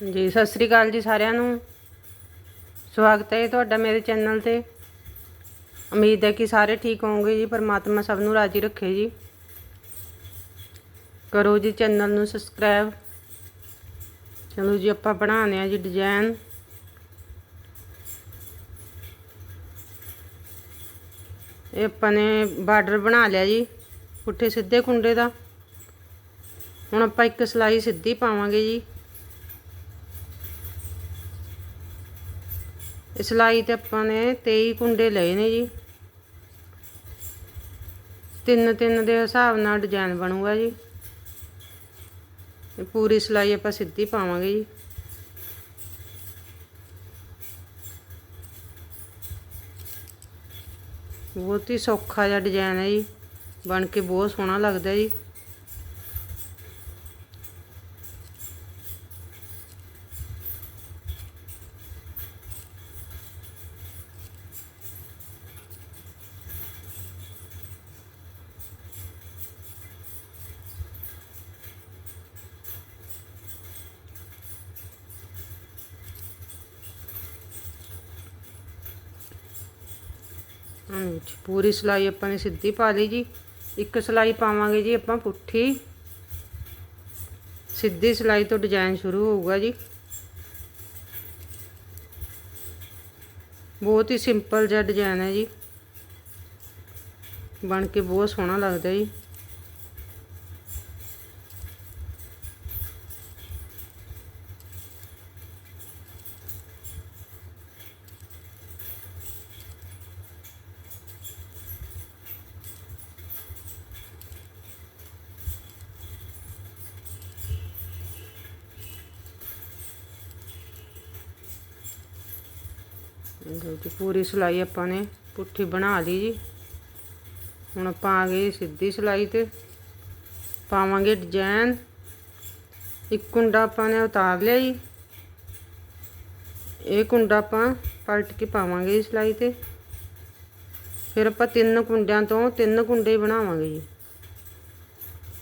ਜੀ, ਸਤਿ ਸ੍ਰੀ ਅਕਾਲ ਜੀ ਸਾਰਿਆਂ ਨੂੰ। ਸਵਾਗਤ ਹੈ ਤੁਹਾਡਾ ਮੇਰੇ ਚੈਨਲ ਤੇ। ਉਮੀਦ ਹੈ ਕਿ ਸਾਰੇ ਠੀਕ ਹੋਵੋਗੇ ਜੀ, ਪਰਮਾਤਮਾ ਸਭ ਨੂੰ ਰਾਜੀ ਰੱਖੇ ਜੀ। ਕਰੋ ਜੀ ਚੈਨਲ ਨੂੰ ਸਬਸਕ੍ਰਾਈਬ। ਚਲੋ ਜੀ, ਆਪਾਂ ਬਣਾਉਂਦੇ ਆ ਜੀ ਡਿਜ਼ਾਈਨ ਇਹ ਆਪਾਂ ਨੇ ਬਾਰਡਰ ਬਣਾ ਲਿਆ ਜੀ, ਪੁੱਠੇ ਸਿੱਧੇ ਕੁੰਡੇ ਦਾ। ਹੁਣ ਆਪਾਂ ਇੱਕ ਸਲਾਈ ਸਿੱਧੀ ਪਾਵਾਂਗੇ ਜੀ। ਇਸ ਸਲਾਈ ਤੇ ਆਪਾਂ ਨੇ 23 ਕੁੰਡੇ ਲਏ ਨੇ ਜੀ। ਤਿੰਨ ਤਿੰਨ ਦੇ ਹਿਸਾਬ ਨਾਲ ਡਿਜ਼ਾਈਨ ਬਣੂਗਾ ਜੀ। ਪੂਰੀ ਸਲਾਈ ਆਪਾਂ ਸਿੱਧੀ ਪਾਵਾਂਗੇ ਜੀ। ਬਹੁਤ ਹੀ ਸੌਖਾ ਜਿਹਾ ਡਿਜ਼ਾਈਨ ਹੈ ਜੀ। ਬਣ ਕੇ ਬਹੁਤ ਸੋਹਣਾ ਲੱਗਦਾ ਜੀ। ਹਾਂਜੀ, ਪੂਰੀ ਸਲਾਈ ਆਪਾਂ ਨੇ ਸਿੱਧੀ ਪਾ ਲਈ ਜੀ। ਇੱਕ ਸਲਾਈ ਪਾਵਾਂਗੇ ਜੀ ਆਪਾਂ ਪੁੱਠੀ। ਸਿੱਧੀ ਸਲਾਈ ਤੋਂ ਡਿਜ਼ਾਈਨ ਸ਼ੁਰੂ ਹੋਊਗਾ ਜੀ। ਬਹੁਤ ਹੀ ਸਿੰਪਲ ਜਿਹਾ ਡਿਜ਼ਾਈਨ ਹੈ ਜੀ। ਬਣ ਕੇ ਬਹੁਤ ਸੋਹਣਾ ਲੱਗਦਾ ਜੀ। ਲਓ ਜੀ, ਪੂਰੀ ਸਲਾਈ ਆਪਾਂ ਨੇ ਪੁੱਠੀ ਬਣਾ ਲਈ ਜੀ। ਹੁਣ ਆਪਾਂ ਆ ਗਏ ਸਿੱਧੀ ਸਲਾਈ ਤੇ। ਪਾਵਾਂਗੇ ਡਿਜ਼ਾਈਨ ਇੱਕ ਕੁੰਡਾ ਆਪਾਂ ਨੇ ਉਤਾਰ ਲਿਆ ਜੀ। ਇਹ ਕੁੰਡਾ ਆਪਾਂ ਪਲਟ ਕੇ ਪਾਵਾਂਗੇ ਜੀ ਸਲਾਈ ਤੇ। ਫਿਰ ਆਪਾਂ ਤਿੰਨ ਕੁੰਡਿਆਂ ਤੋਂ ਤਿੰਨ ਕੁੰਡੇ ਬਣਾਵਾਂਗੇ ਜੀ।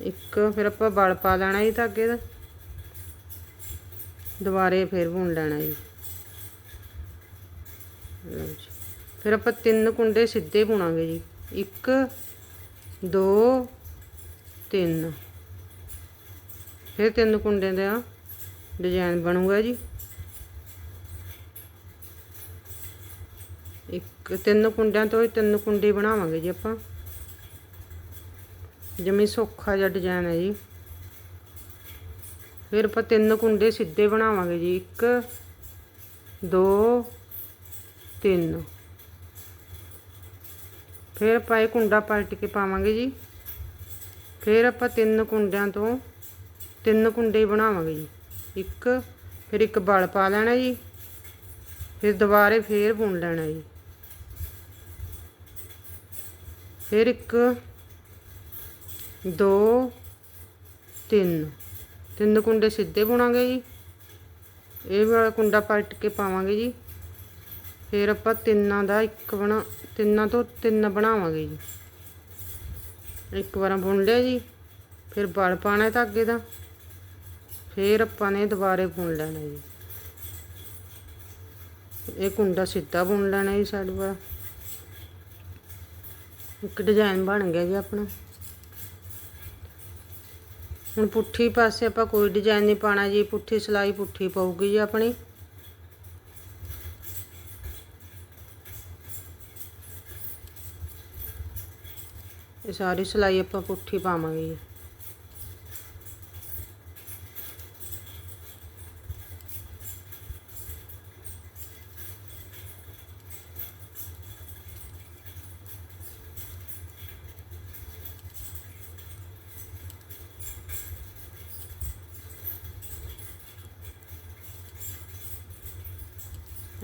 ਇੱਕ ਫਿਰ ਆਪਾਂ ਬਲ ਪਾ ਲੈਣਾ ਜੀ ਧਾਗੇ ਦਾ। ਦੁਬਾਰੇ ਫਿਰ ਬੁਣ ਲੈਣਾ ਜੀ। ਫਿਰ ਆਪਾਂ ਤਿੰਨ ਕੁੰਡੇ ਸਿੱਧੇ ਬੁਣਾਂਗੇ ਜੀ। 1 2 3 ਫਿਰ ਤਿੰਨ ਕੁੰਡੇ ਦਾ ਡਿਜ਼ਾਈਨ ਬਣੂਗਾ ਜੀ। ਇੱਕ, ਤਿੰਨ ਕੁੰਡਿਆਂ ਤੋਂ ਤਿੰਨ ਕੁੰਡੇ ਬਣਾਵਾਂਗੇ ਜੀ ਆਪਾਂ। ਜਮੀ ਸੌਖਾ ਜਿਹਾ ਡਿਜ਼ਾਈਨ ਹੈ ਜੀ। ਫਿਰ ਆਪਾਂ ਤਿੰਨ ਕੁੰਡੇ ਸਿੱਧੇ ਬਣਾਵਾਂਗੇ ਜੀ। 1 2 3 ਫਿਰ ਆਪਾਂ ਇਹ ਕੁੰਡਾ ਪਲਟ ਕੇ ਪਾਵਾਂਗੇ ਜੀ। ਫਿਰ ਆਪਾਂ ਤਿੰਨ ਕੁੰਡਿਆਂ ਤੋਂ ਤਿੰਨ ਕੁੰਡੇ ਬਣਾਵਾਂਗੇ ਜੀ। ਇੱਕ, ਫਿਰ ਇੱਕ ਬਲ ਪਾ ਲੈਣਾ ਜੀ। ਫਿਰ ਦੁਬਾਰੇ ਫੇਰ ਬੁਣ ਲੈਣਾ ਜੀ। ਫਿਰ ਇੱਕ, ਦੋ, ਤਿੰਨ। ਤਿੰਨ ਕੁੰਡੇ ਸਿੱਧੇ ਬੁਣਾਂਗੇ ਜੀ। ਇਹ ਵਾਲਾ ਕੁੰਡਾ ਪਲਟ ਕੇ ਪਾਵਾਂਗੇ ਜੀ। ਫਿਰ ਆਪਾਂ ਤਿੰਨਾਂ ਦਾ ਇੱਕ ਬਣਾ, ਤਿੰਨਾਂ ਤੋਂ ਤਿੰਨ ਬਣਾਵਾਂਗੇ ਜੀ। ਇੱਕ ਵਾਰ ਬੁਣ ਲਿਆ ਜੀ, ਫਿਰ ਬਲ ਪਾਣਾ ਧਾਗੇ ਦਾ। ਫਿਰ ਆਪਾਂ ਨੇ ਦੁਬਾਰੇ ਬੁਣ ਲੈਣਾ ਜੀ। ਇਹ ਕੁੰਡਾ ਸਿੱਧਾ ਬੁਣ ਲੈਣਾ ਜੀ ਸਾਈਡ ਵਾਲਾ। ਇੱਕ ਡਿਜ਼ਾਈਨ ਬਣ ਗਿਆ ਜੀ ਆਪਣਾ। ਹੁਣ ਪੁੱਠੀ ਪਾਸੇ ਆਪਾਂ ਕੋਈ ਡਿਜ਼ਾਈਨ ਨਹੀਂ ਪਾਣਾ ਜੀ, ਪੁੱਠੀ ਸਲਾਈ ਪੁੱਠੀ ਪਊਗੀ ਜੀ ਆਪਣੀ। ਇਹ ਸਾਰੀ ਸਲਾਈ ਆਪਾਂ ਪੁੱਠੀ ਪਾਵਾਂਗੇ ਜੀ।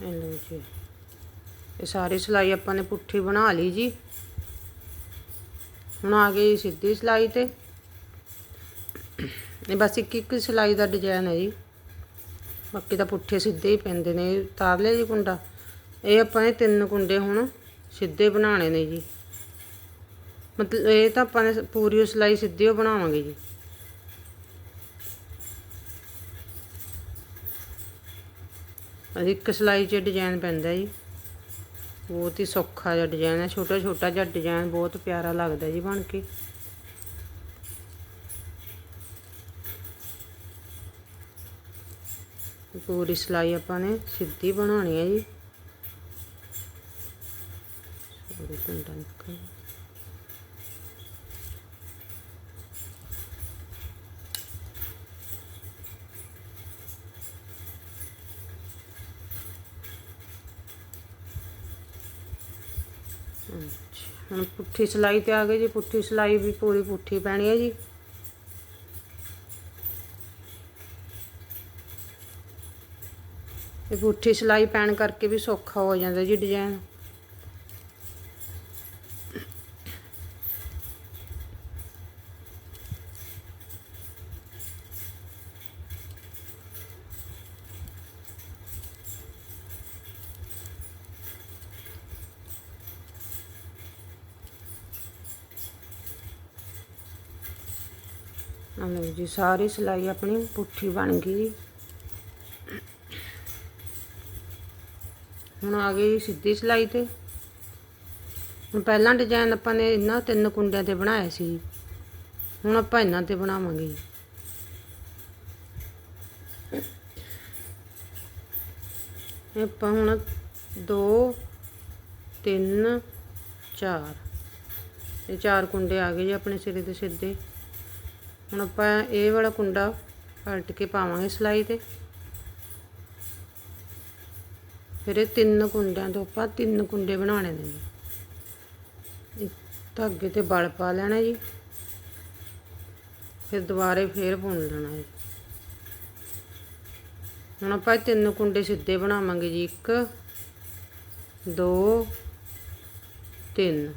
ਇਹ ਲਓ ਜੀ। ਇਹ ਸਾਰੀ ਸਲਾਈ ਆਪਾਂ ਨੇ ਪੁੱਠੀ ਬਣਾ ਲਈ ਜੀ। ਹੁਣ ਆ ਗਈ ਸਿੱਧੀ ਸਿਲਾਈ ਤੇ। ਇਹ ਬਸ ਇੱਕ ਇੱਕ ਸਿਲਾਈ ਦਾ ਡਿਜ਼ਾਈਨ ਹੈ ਜੀ। ਬਾਕੀ ਤਾਂ ਪੁੱਠੇ ਸਿੱਧੇ ਹੀ ਪੈਂਦੇ ਨੇ ਉਤਾਰ ਲਿਆ ਜੀ ਕੁੰਡਾ। ਇਹ ਆਪਾਂ ਨੇ ਤਿੰਨ ਕੁੰਡੇ ਹੁਣ ਸਿੱਧੇ ਬਣਾਉਣੇ ਨੇ ਜੀ। ਮਤਲਬ ਇਹ ਤਾਂ ਆਪਾਂ ਨੇ ਪੂਰੀ ਸਿਲਾਈ ਸਿੱਧੀ ਉਹ ਬਣਾਵਾਂਗੇ ਜੀ। ਇੱਕ ਸਿਲਾਈ 'ਚ ਡਿਜ਼ਾਈਨ ਪੈਂਦਾ ਜੀ। ਬਹੁਤ ਹੀ ਸੌਖਾ ਜਿਹਾ ਡਿਜ਼ਾਈਨ ਹੈ, ਛੋਟਾ ਛੋਟਾ ਜਿਹਾ ਡਿਜ਼ਾਈਨ ਬਹੁਤ ਪਿਆਰਾ ਲੱਗਦਾ ਜੀ ਬਣ ਕੇ। ਪੂਰੀ ਸਲਾਈ ਆਪਾਂ ਨੇ ਸਿੱਧੀ ਬਣਾਉਣੀ ਹੈ ਜੀ। ਹੁਣ ਪੁੱਠੀ ਸਲਾਈ ਤੇ ਆ ਗਈ ਜੀ, ਪੁੱਠੀ ਸਲਾਈ ਵੀ ਪੂਰੀ ਪੁੱਠੀ ਪੈਣੀ ਹੈ ਜੀ। ਇਹ ਪੁੱਠੀ ਸਲਾਈ ਪੈਣ ਕਰਕੇ ਵੀ ਸੌਖਾ ਹੋ ਜਾਂਦਾ ਜੀ ਡਿਜ਼ਾਈਨ ਆ ਲਓ ਜੀ, ਸਾਰੀ ਸਿਲਾਈ ਆਪਣੀ ਪੁੱਠੀ ਬਣ ਗਈ ਜੀ। ਹੁਣ ਆ ਗਈ ਸਿੱਧੀ ਸਿਲਾਈ ਤੇ। ਹੁਣ ਪਹਿਲਾਂ ਡਿਜ਼ਾਈਨ ਆਪਾਂ ਨੇ ਇਹਨਾਂ ਤਿੰਨ ਕੁੰਡਿਆਂ ਤੇ ਬਣਾਇਆ ਸੀ। ਹੁਣ ਆਪਾਂ ਇਹਨਾਂ ਤੇ ਬਣਾਵਾਂਗੇ ਆਪਾਂ ਹੁਣ 2 3 4 ਇਹ ਚਾਰ ਕੁੰਡੇ ਆ ਗਏ ਜੀ ਆਪਣੇ ਸਿਰੇ ਦੇ ਸਿੱਧੇ। ਹੁਣ ਆਪਾਂ ਇਹ ਵਾਲਾ ਕੁੰਡਾ ਪਲਟ ਕੇ ਪਾਵਾਂਗੇ ਸਲਾਈ ਤੇ। ਫਿਰ ਇਹ ਤਿੰਨ ਕੁੰਡਿਆਂ ਤੋਂ ਆਪਾਂ ਤਿੰਨ ਕੁੰਡੇ ਬਣਾਉਣੇ ਨੇ ਜੀ। ਧਾਗੇ ਤੇ ਬਲ ਪਾ ਲੈਣਾ ਜੀ। ਫਿਰ ਦੁਬਾਰੇ ਫੇਰ ਬੁਣ ਲੈਣਾ ਜੀ। ਹੁਣ ਆਪਾਂ ਇਹ ਤਿੰਨ ਕੁੰਡੇ ਸਿੱਧੇ ਬਣਾਵਾਂਗੇ ਜੀ। ਇੱਕ, ਦੋ, ਤਿੰਨ।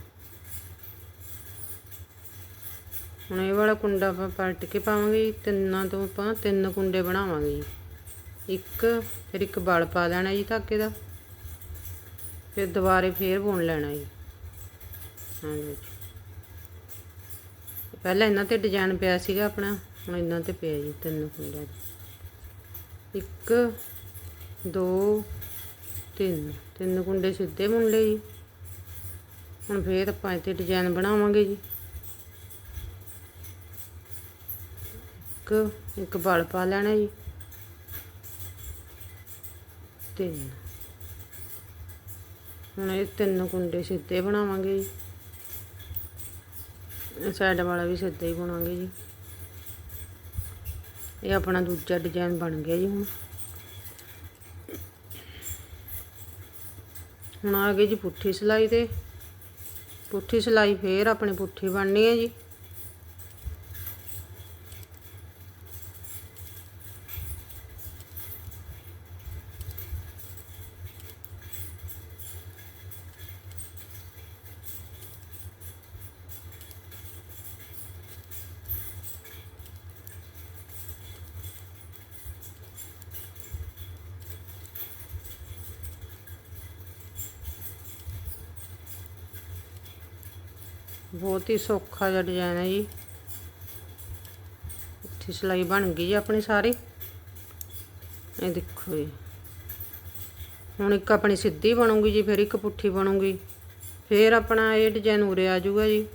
ਹੁਣ ਇਹ ਵਾਲਾ ਕੁੰਡਾ ਆਪਾਂ ਪਲਟ ਕੇ ਪਾਵਾਂਗੇ ਜੀ। ਤਿੰਨਾਂ ਤੋਂ ਆਪਾਂ ਤਿੰਨ ਕੁੰਡੇ ਬਣਾਵਾਂਗੇ ਜੀ। ਇੱਕ, ਫਿਰ ਇੱਕ ਬਲ ਪਾ ਦੇਣਾ ਜੀ ਧਾਗੇ ਦਾ, ਫਿਰ ਦੁਬਾਰੇ ਫੇਰ ਬੁਣ ਲੈਣਾ ਜੀ। ਹਾਂਜੀ ਪਹਿਲਾਂ ਇਹਨਾਂ ਤੇ ਡਿਜ਼ਾਈਨ ਪਿਆ ਸੀਗਾ ਆਪਣਾ, ਹੁਣ ਇਹਨਾਂ ਤੇ ਪਿਆ ਜੀ ਤਿੰਨ ਕੁੰਡਿਆਂ ਤੇ ਇੱਕ, ਦੋ, ਤਿੰਨ। ਤਿੰਨ ਕੁੰਡੇ ਸਿੱਧੇ ਮੁੰਡੇ ਜੀ। ਹੁਣ ਫੇਰ ਆਪਾਂ ਇੱਥੇ ਡਿਜ਼ਾਈਨ ਬਣਾਵਾਂਗੇ ਜੀ। ਇੱਕ ਇੱਕ ਬਲ ਪਾ ਲੈਣਾ ਜੀ। ਤਿੰਨ। ਹੁਣ ਇਹ ਤਿੰਨ ਕੁੰਡੇ ਸਿੱਧੇ ਬਣਾਵਾਂਗੇ ਜੀ। ਸਾਈਡ ਵਾਲਾ ਵੀ ਸਿੱਧਾ ਹੀ ਬਣਾਵਾਂਗੇ ਜੀ। ਇਹ ਆਪਣਾ ਦੂਜਾ ਡਿਜ਼ਾਈਨ ਬਣ ਗਿਆ ਜੀ ਹੁਣ। ਹੁਣ ਆ ਗਈ ਜੀ ਪੁੱਠੀ ਸਿਲਾਈ ਤੇ। ਪੁੱਠੀ ਸਿਲਾਈ ਫੇਰ ਆਪਣੀ ਪੁੱਠੀ ਬਣਨੀ ਹੈ ਜੀ। ਬਹੁਤ ਹੀ ਸੌਖਾ ਜਿਹਾ ਡਿਜ਼ਾਈਨ ਹੈ ਜੀ। ਇੱਥੇ ਸਿਲਾਈ ਬਣ ਗਈ ਜੀ ਆਪਣੀ ਸਾਰੀ। ਇਹ ਦੇਖੋ ਜੀ। ਹੁਣ ਇੱਕ ਆਪਣੀ ਸਿੱਧੀ ਬਣੂਗੀ ਜੀ, ਫਿਰ ਇੱਕ ਪੁੱਠੀ ਬਣੂਗੀ। ਫਿਰ ਆਪਣਾ ਇਹ ਡਿਜ਼ਾਈਨ ਉਰੇ ਆ ਜਾਊਗਾ ਜੀ।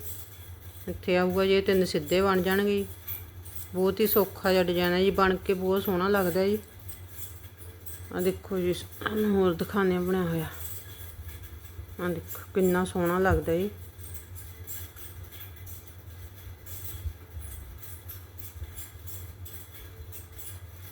ਇੱਥੇ ਆਊਗਾ ਜੀ, ਇਹ ਤਿੰਨ ਸਿੱਧੇ ਬਣ ਜਾਣਗੇ ਜੀ। ਬਹੁਤ ਹੀ ਸੌਖਾ ਜਿਹਾ ਡਿਜ਼ਾਈਨ ਹੈ ਜੀ, ਬਣ ਕੇ ਬਹੁਤ ਸੋਹਣਾ ਲੱਗਦਾ ਜੀ। ਆ ਦੇਖੋ ਜੀ ਹੋਰ ਦਿਖਾਣੇ ਬਣਿਆ ਹੋਇਆ। ਆ ਦੇਖੋ, ਕਿੰਨਾ ਸੋਹਣਾ ਲੱਗਦਾ ਜੀ।